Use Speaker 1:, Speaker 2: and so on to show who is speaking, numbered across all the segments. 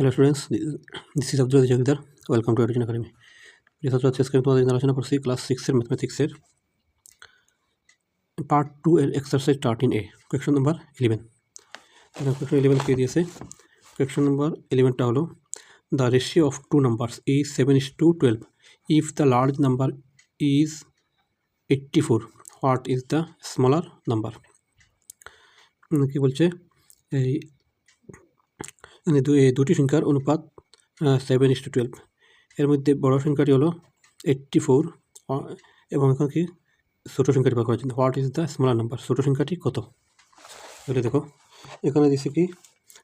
Speaker 1: Hello students this is Abdul Jagdar welcome to education academy প্রিয় ছাত্র আজকে তোমাদের আলোচনা করছি ক্লাস সিক্সের ম্যাথমেটিক্সের পার্ট টু এর exercise thirteen A question number eleven question eleven কে দিয়েছে কোয়েকশন নাম্বার ইলেভেনটা হলো the ratio of two numbers is seven is to twelve if the large number is eighty four what is the smaller number কী বলছে? এই মানে দুটি সংখ্যার অনুপাত seven is to twelve এর মধ্যে বড় সংখ্যাটি হলো এইট্টি ফোর এবং এখন কি ছোটো সংখ্যাটি করার জন্য what is the smaller number ছোটো সংখ্যাটি কত? তাহলে দেখো, এখানে দিচ্ছে কি?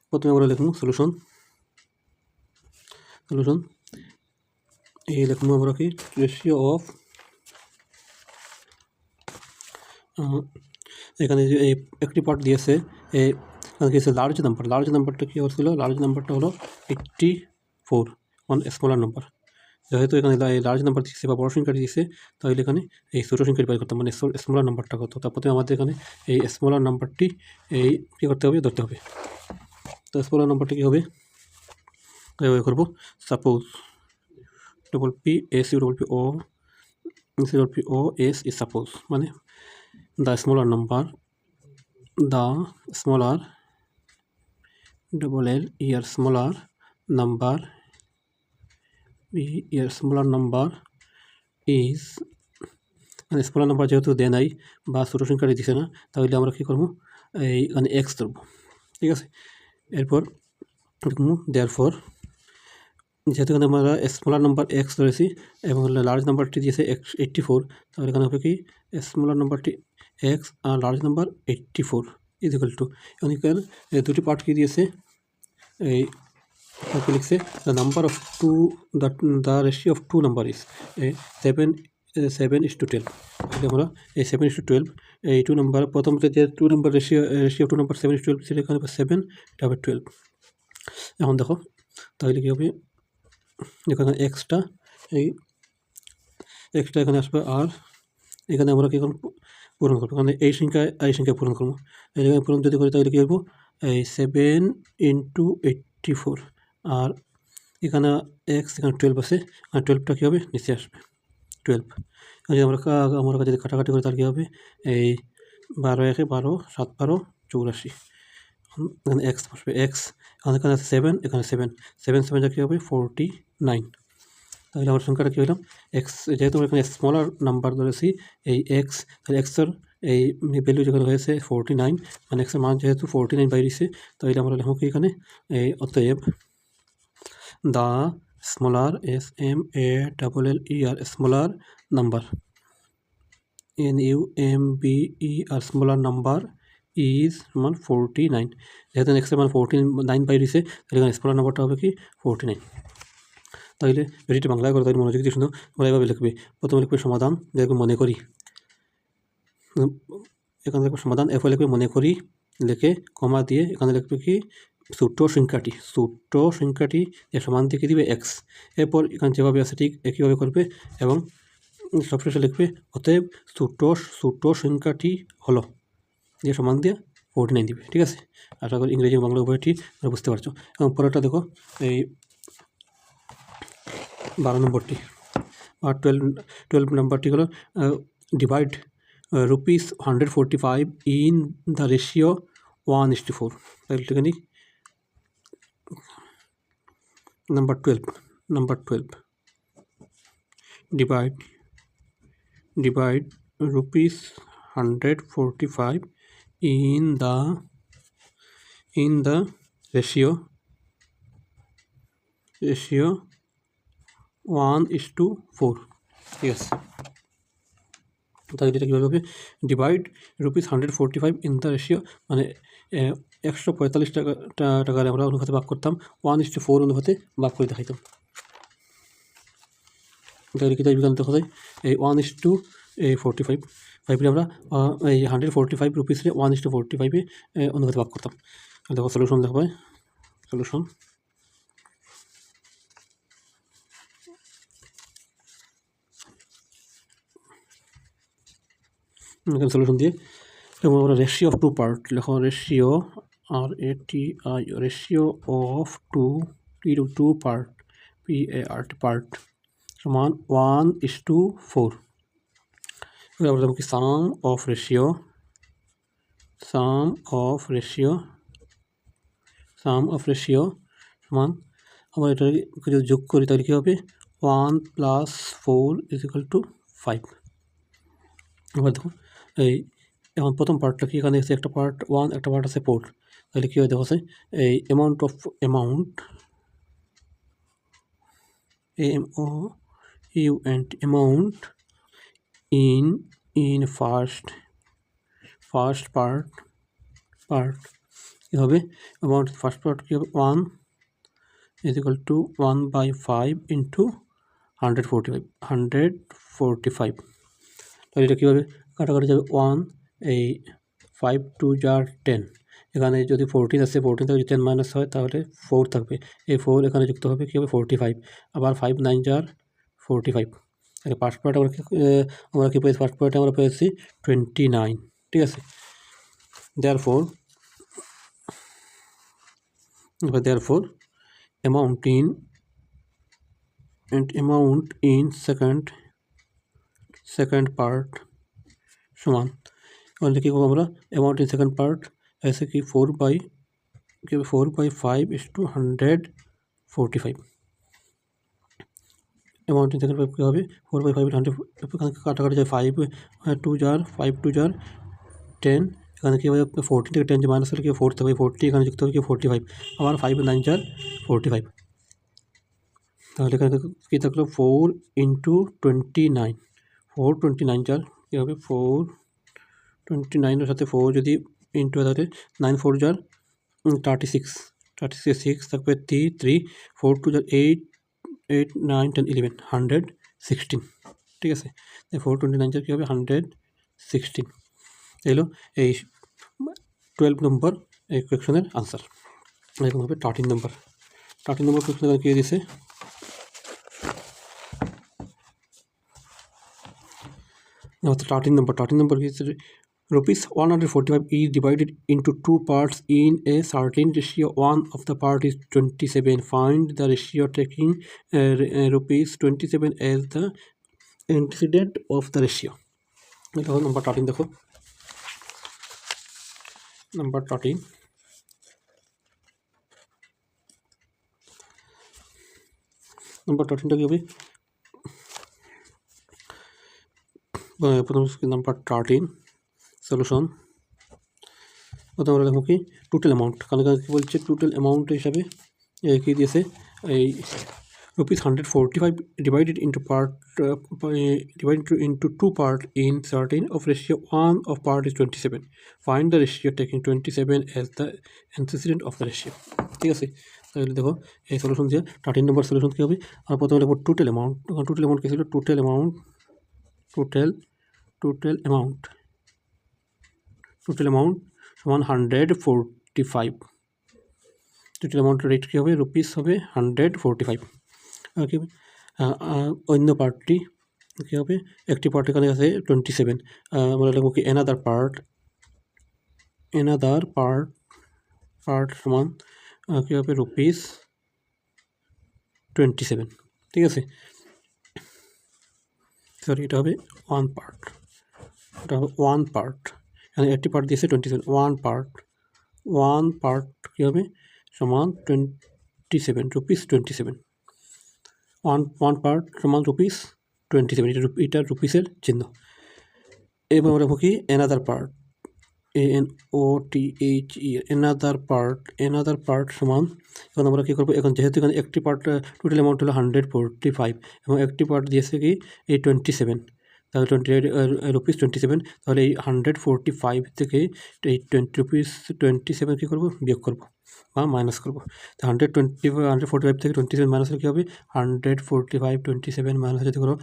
Speaker 1: প্রথমে আমরা লিখব সলিউশন সলিউশন এই লিখব আমরা কি? রেশিও অফ এখানে যে একটি পার্ট দিয়েছে দিয়েছে লার্জ নাম্বার লার্জ নাম্বারটা কী হচ্ছিল লার্জ নাম্বারটা হলো eighty four one smaller number যেহেতু এখানে এই লার্জ নাম্বার দিচ্ছে বা বড় সংখ্যাটি দিচ্ছে তাহলে এখানে এই ছোটো সংখ্যাটি বাই করতে মানে স্মলার নাম্বারটা কত তারপরে আমাদের এখানে এই স্মলার নাম্বারটি এই কী করতে হবে, ধরতে হবে। তো স্মলার নাম্বারটি কী হবে? এভাবে করব। Suppose double P S U double P O C double P O S is suppose মানে the smaller number the smaller double L here smaller, number here smaller number is মানে স্মলার নাম্বার যেহেতু দেয় নাই বা ছোটো সংখ্যাটি দিছে না, তাহলে আমরা কী করব? এই মানে এক্স ধরবো, ঠিক আছে? এরপর দেয়ার ফর যেহেতু এখানে আমরা স্মলার নাম্বার এক্স ধরেছি এবং লার্জ নাম্বারটি দিয়েছে এক্স এইট্টি ফোর তাহলে এখানে হবে কি? স্মলার নাম্বারটি x R large number eighty four is equal to ইউনিক্যাল দুটি পার্ট কি দিয়েছে? এই কি লিখছে? The number of two the the ratio of two number is seven seven is to twelve আমরা এই সেভেন ইস টু টুয়েলভ এই টু নাম্বার প্রথমত যে two number ratio ratio two number seven is twelve সেটা এখানে seven এটা হবে twelve এখন দেখো, তাহলে কী হবে? এখানে এক্সটা এই এক্সটা এখানে আসবে আর এখানে আমরা কী করব? পূরণ করব। কারণ এই সংখ্যায় এই সংখ্যায় পূরণ করব। এই জায়গায় পূরণ যদি করি তাহলে কী করব? এই সেভেন ইন্টু এইট্টি ফোর আর এখানে এক্স এখানে টুয়েলভ আছে। আর টুয়েলভটা কী হবে? নিচে আসবে। টুয়েলভ যদি আমরা আমরা যদি কাটাকাটি করি তাহলে কী হবে? এই বারো একে বারো, সাত বারো, চৌরাশি। এখানে এক্স বসবে। এক্স এখানে আছে সেভেন এখানে সেভেন সেভেন সেভেনটা কী হবে? ফোরটি নাইন তাহলে আমার সংখ্যাটা কী হলাম এক্স যেহেতু এখানে স্মলার নাম্বার ধরেছি, এই এক্স তাহলে এক্সের এই ভ্যালু যেখানে হয়েছে ফোরটি নাইন মানে এক্সের মান যেহেতু ফোরটি নাইন বাইরেছে তাহলে আমরা লিখব কি এখানে? এই অতএব the smaller S M A double L E R smaller number N U M B E R smaller number is মান ফোরটি নাইন যেহেতু এক্সের মান ফোরটি নাইন বাইরেছে তাহলে এখানে স্মলার নাম্বারটা হবে কি? ফোরটি নাইন তাহলে ভিডিওটি বাংলায় করে তাহলে মনোযোগ দিয়ে শুনো তোমরা এভাবে লিখবে। প্রথমে লিখবে সমাধান দেখবে মনে করি। এখানে লিখবে সমাধান, এরপর লিখবে মনে করি, লিখে কমা দিয়ে এখানে লিখবে কি? ছোট্ট সংখ্যাটি ছোট্ট সংখ্যাটি এর সমান থেকে দিবে? এক্স এরপর এখানে যেভাবে আছে ঠিক একইভাবে করবে এবং সবশেষে লিখবে, অতএব ছোট্ট ছোট্ট সংখ্যাটি হলো যে সমান দিয়ে ফোরটি নাইন দিবে ঠিক আছে? আশা করি ইংরেজি বাংলা উভয়টি বুঝতে পারছ। এবং পরেরটা দেখো, এই বারো নম্বরটি। আর টুয়েলভ টুয়েলভ নম্বরটি হলো divide rupees hundred forty five in the ratio one is four তাহলে number twelve number twelve divide divide rupees hundred forty five in the in the ratio ratio one is two four. আছে তাহলে এটা কীভাবে হবে? Divide rupees hundred forty five in the ratio মানে একশো পঁয়তাল্লিশ টাকা টাকার আমরা অনুপাতে ভাগ করতাম ওয়ান ইস টু ফোর অনুপাতে ভাগ করে দেখাইতাম। তাহলে কী বিজ্ঞান দেখা যায় এই ওয়ান ইস টু এই ফোরটি ফাইভ ফাইভে আমরা এই hundred forty five রুপিসে one is to forty five অনুপাতে ভাগ করতাম। দেখো সলিউশন দেখো সলিউশন এখানে সলিউশন দিয়ে। এবং আমরা রেশিও অফ টু পার্ট লেখো ratio R A T I ratio of two P two part P A R part সমান ওয়ান ইস টু ফোর আমরা কি sum of ratio sum of ratio sum of ratio সমান, আমরা এটা যদি যোগ করি তাহলে কী হবে? One plus four is two five এবার দেখো এই, এখন প্রথম পার্টটা কি? এখানে আছে একটা পার্ট ওয়ান একটা পার্ট আছে ফোর তাহলে কী হয় দেখো এই amount of amount M O U and amount in in first first part part কী হবে? অ্যামাউন্ট ফার্স্ট পার্ট কী হবে? One is equal to one by five into hundred forty five hundred forty five তাহলে এটা কীভাবে কাটাকাটি যাবে one এই five two যার টেন এখানে যদি ফোরটিন আসে ফোরটিন থেকে যদি টেন মাইনাস হয়, তাহলে ফোর থাকবে। এই ফোর এখানে যুক্ত হবে কী হবে? ফোরটি ফাইভ আবার ফাইভ নাইন যার ফোরটি ফাইভ ফার্স্ট পার্ট আমরা আমরা কী পেয়েছি? ফার্স্ট পার্টে আমরা পেয়েছি টোয়েন্টি নাইন ঠিক আছে? There four there four amount in amount in second second part সমান তাহলে কী করবো আমরা অ্যামাউন্ট ইন সেকেন্ড পার্ট ऐसे कि four by four by five is two hundred forty five amount in second pipe কী হবে ফোর বাই ফাইভ হান্ড্রেড কাটাকাটি যায় five two jar five two jar ten এখানে কী হবে ফোরটি থেকে টেন যে minus হলে কি ফোর থাকবে ফোরটি এখানে যুক্ত হবে কি ফোরটি ফাইভ আবার five nine jar forty five তাহলে এখানে কী থাকলো four into twenty nine four twenty nine চার কী হবে? ফোর টোয়েন্টি নাইনের সাথে ফোর যদি ইন্টু তাহলে নাইন ফোর যার thirty six thirty six six থাকবে থ্রি থ্রি ফোর টু যার eight eight nine ten eleven hundred sixteen ঠিক আছে? ফোর টোয়েন্টি নাইন চার কী হবে? হান্ড্রেড সিক্সটিন এলো এই টুয়েলভ নম্বর এই কোয়েকশনের আনসার এরকম হবে থার্টিন নম্বর থার্টিন নম্বর কোয়েকশন কী দিয়েছে? The starting number, starting number is rupees 145 is divided into two parts in a certain ratio. One of the part is 27. Find the ratio taking uh, uh, rupees 27 as the antecedent of the ratio. দেখো number thirteen দেখো number thirteen number থার্টিনটা কী হবে প্রথম number thirteen solution প্রথম আমরা দেখো কি টোটাল অ্যামাউন্ট কারণ কী বলছে টোটাল অ্যামাউন্ট হিসাবে কী দিয়েছে, এই rupees hundred forty five divided into part divided into two part in certain of ratio one of part is twenty seven find the ratio taking twenty seven as the antecedent of the ratio ঠিক আছে? তাহলে দেখো, এই solution দিয়ে thirteen নম্বর solution কী হবে? আর প্রথমে দেখো টোটাল অ্যামাউন্ট টোটাল অ্যামাউন্ট কী ছিল? Total amount total total amount. Total amount সমান hundred forty five total amount rate কী হবে? রুপিস হবে হান্ড্রেড ফোরটি ফাইভ কী হবে অন্য পার্টটি কী হবে? একটি পার্ট এখানে আছে টোয়েন্টি সেভেন আমরা লিখব কি? Another part another part part সমান কী হবে? রুপিস টোয়েন্টি সেভেন ঠিক আছে? সরি এটা হবে ওয়ান পার্ট এটা হবে ওয়ান পার্ট এখানে একটি পার্ট দিয়েছে twenty seven one part one part কী হবে? সমান twenty seven rupees twenty seven one one part সমান রুপিস টোয়েন্টি সেভেন এটা এটা রুপিসের চিহ্ন। এবার আমরা কি another part A N O H E another part another part সমান। এখন আমরা কী করব? এখন যেহেতু এখানে একটি পার্ট টোটাল অ্যামাউন্ট হলো হান্ড্রেড ফোরটি ফাইভ এবং একটি পার্ট দিয়েছে কি? এই টোয়েন্টি সেভেন তাহলে টোয়েন্টি রুপিস টোয়েন্টি সেভেন তাহলে এই হান্ড্রেড ফোরটি ফাইভ থেকে এই টোয়েন্টি রুপিস টোয়েন্টি সেভেন কী করব? বিয়োগ করব বা মাইনাস করব। তো hundred twenty hundred forty five থেকে টোয়েন্টি সেভেন মাইনাস কী হবে? Hundred forty five twenty seven minus যদি করো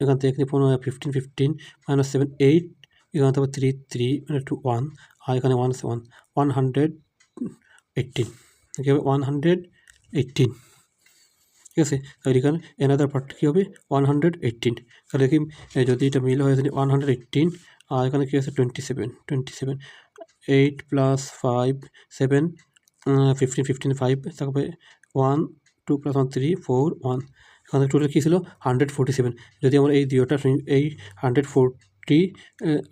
Speaker 1: এখান থেকে পনেরো fifteen fifteen minus seven eight এখানে থাকবে থ্রি থ্রি মানে টু ওয়ান আর এখানে ওয়ান আছে ওয়ান হান্ড্রেড এইটিন কী হবে ওয়ান হান্ড্রেড এইটিন ঠিক আছে তাহলে এখানে এনাদার পার্ট কী হবে? ওয়ান হান্ড্রেড এইটিন তাহলে কি যদি এটা মিল হয়ে যায় ওয়ান হান্ড্রেড এইটিন আর এখানে কী আছে? Twenty seven twenty seven eight plus five seven fifteen fifteen five তারপরে one two plus one three four one এখানে টোটাল কী ছিল? হান্ড্রেড ফোর্টি সেভেন যদি আমরা এই দুইটা সং- এই hundred forty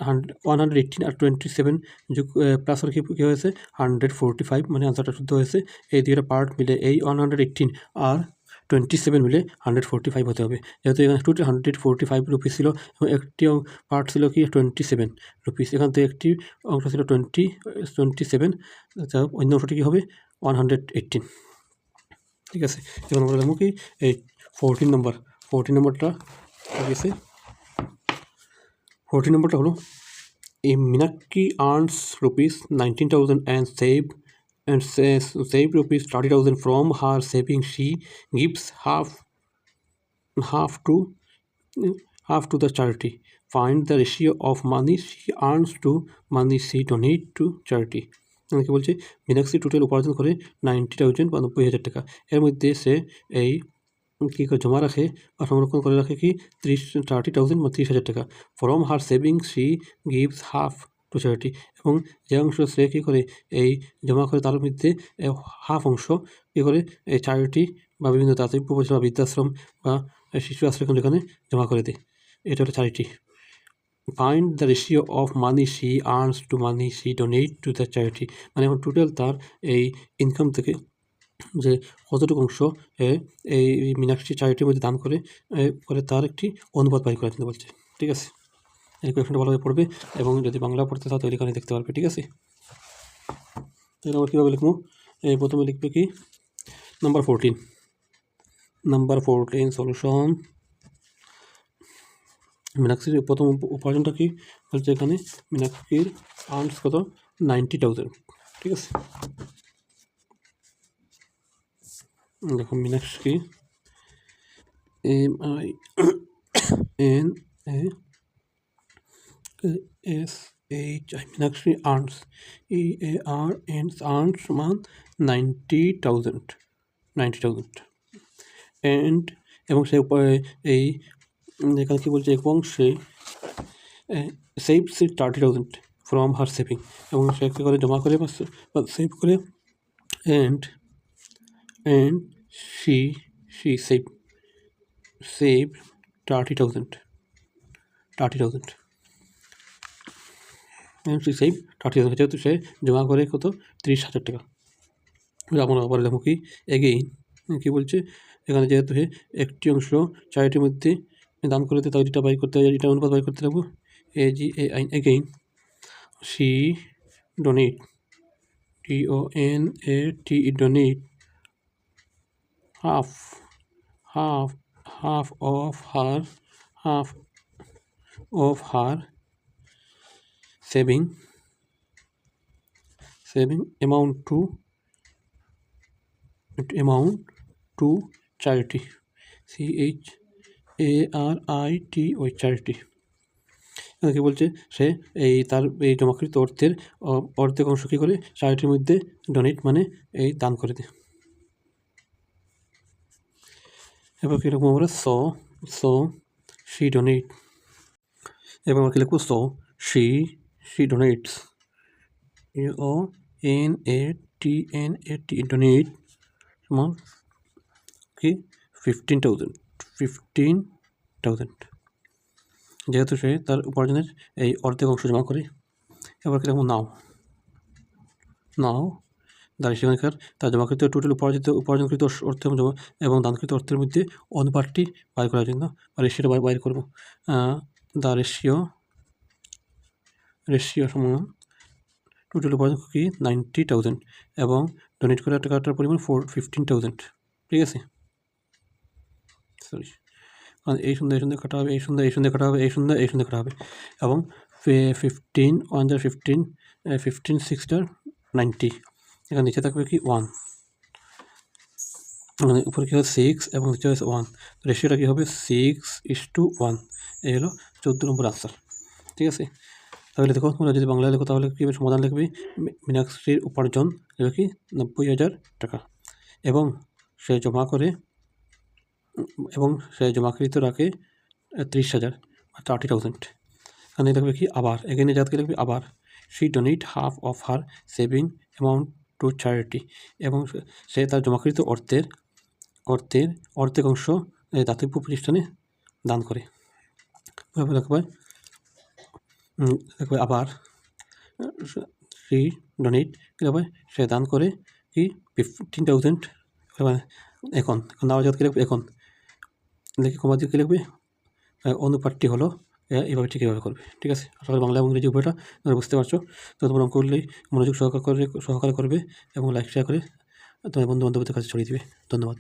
Speaker 1: hundred one hundred eighteen আর টোয়েন্টি সেভেন যোগ প্লাস আর কি, কী হয়েছে? হান্ড্রেড ফোরটি ফাইভ মানে আনসারটা শুদ্ধ হয়েছে। এই দুইটা পার্ট মিলে এই ওয়ান হান্ড্রেড এইটিন আর টোয়েন্টি সেভেন মিলে হান্ড্রেড ফোরটি ফাইভ হতে হবে। যেহেতু এখানে total hundred forty five rupees ছিল, এবং একটি পার্ট ছিল কি টোয়েন্টি সেভেন রুপিস এখান থেকে একটি অংশ ছিল টোয়েন্টি টোয়েন্টি সেভেন অন্য অংশটি কী হবে? ওয়ান হান্ড্রেড এইটিন ঠিক আছে? এবার আমরা দেখব কি, এই ফোরটিন নম্বর ফোরটিন নম্বরটা ঠিক আছে ফোরটিন নম্বরটা হলো এ Meenakshi earns rupees nineteen thousand and save and says save rupees 30000 from her saving she gives half half to half to the charity find the ratio of money she earns to money she donate to charity কি বলছে Meenakshi total উপার্জন করে ninety thousand বা নব্বই হাজার টাকা এর মধ্যে সে এই কী করে জমা রাখে বা সংরক্ষণ করে রাখে কি ত্রিশ থার্টি থাউজেন্ড বা ত্রিশ হাজার টাকা from her saving she gives half to charity এবং যে অংশ সে কী করে এই জমা করে তার মধ্যে হাফ অংশ কী করে এই চ্যারিটি বা বিভিন্ন দাতব্য বা বৃদ্ধাশ্রম বা শিশু আশ্রয় এখানে জমা করে দেয় এটা হলো charity find the ratio of money she earns to money she donate to the charity মানে এখন টোটাল তার এই ইনকাম থেকে যে কতটুকু অংশ এই মীনাক্ষী চ্যারিটির মধ্যে দান করে করে তার একটি অনুবাদ বাড়ি করে দিতে বলছে। ঠিক আছে? এই কোয়েশনটা ভালোভাবে পড়বে এবং যদি বাংলা পড়তে তাহলে এখানে দেখতে পারবে, ঠিক আছে? তাহলে আমরা কীভাবে লিখব? এই প্রথমে লিখবে কি? Number fourteen number fourteen solution মীনাক্ষীর প্রথম উপ- উপার্জনটা কি? বলছে এখানে মীনাক্ষীর আর্নস কত? নাইনটি ঠিক আছে? দেখো, Meenakshi M I N A S H I Meenakshi earns E A R N earns মান ninety thousand ninety thousand. And এবং সে উপায় এই, এখানে কী বলছে, এবং সে save she thirty thousand from her saving এবং সে করে জমা করে, বা সেভ করে। And and she she save save thirty thousand thirty thousand and she save thirty যেহেতু সে জমা করে কত? ত্রিশ হাজার টাকা। আমরা আবার লেখো কি এগেইন কী বলছে? এখানে যেহেতু সে একটি অংশ চারিটির মধ্যে দান করে তাহলে এটা বাই করতে হবে এটা অনুপাত বাই করতে লাগবো A G A I N again she donate T O N A T donate half half half of her half of her saving saving amount to amount to charity c h a r i t ও charity কি বলছে সে এই তার এই জমাকৃত অর্থের অর্ধেক অংশ কী করে চ্যারিটির মধ্যে ডোনেট মানে এই দান করে দেয় এবার লিখব আমরা? স স শি ডোনেট এবার আমরা কী লিখব? স she she donates O N A T N A T donate সমান কি ফিফটিন থাউজেন্ড ফিফটিন থাউজেন্ড যেহেতু সে তার উপার্জনের এই অর্ধেক অংশ জমা করে, এবার কী লিখব? নাও নাও দাঁড়িয়ে সেখানকার তার জমাকৃত টোটাল উপার্জিত, উপার্জনকৃত অর্থ- এবং দানকৃত অর্থের মধ্যে অনুপাতটি বাইর করার জন্য বা রেশিওটা বাইর বাইর করব। দ্য রেশিও রেশিও সমান টোটাল উপার্জন কি? নাইনটি থাউজেন্ড এবং ডোনেট করা টাকাটার পরিমাণ ফোর ফিফটিন থাউজেন্ড ঠিক আছে? সরি কারণ এই সন্ধ্যা এই সন্ধ্যা কাটা হবে, এই সন্ধ্যা এই সন্ধ্যা কাটা হবে, এই সন্ধ্যা এই সন্ধ্যা কাটা হবে। এবং ফিফটিন ওয়ান জার ফিফটিন ফিফটিন সিক্সটার নাইনটি এখানে নিচে থাকবে কি? ওয়ান মানে উপরে কী হবে সিক্স এবং নিচে হচ্ছে ওয়ান রেশিওটা কী হবে? সিক্স ইস টু ওয়ান এই হলো চোদ্দ নম্বর আনসার ঠিক আছে? তাহলে দেখো, তোমরা যদি বাংলায় লেখো, তাহলে কী সমাধান লিখবে? মীনাক্ষীর উপার্জন লিখবে কি? নব্বই হাজার টাকা। এবং সে জমা করে, এবং সে জমাকৃত রাখে ত্রিশ হাজার থার্টি থাউজেন্ড এখানে লিখবে কি? আবার। এখানে যাতে লিখবে আবার। She donate half of her saving amount to charity এবং সে- তার জমাকৃত অর্থের অর্থের, অর্ধেক অংশ দাতব্য প্রতিষ্ঠানে দান করে। আবার, সি ডোনেট সে দান করে কি ফিফটিন থাউজেন্ড এখন লিখবে, এখন। লিখে কমা দিয়ে কী অনুপাতটি হলো এইভাবে ঠিক এভাবে করবে। ঠিক আছে? আশা করি বাংলা এবং ইংরেজি উভয়টা তোমরা বুঝতে পারছ। তো তোমরা অঙ্ক করলেই মনোযোগ সহকারে করে সহকারে করবে এবং লাইক শেয়ার করে তোমার বন্ধু বান্ধবদের কাছে ছড়িয়ে দিবে। ধন্যবাদ।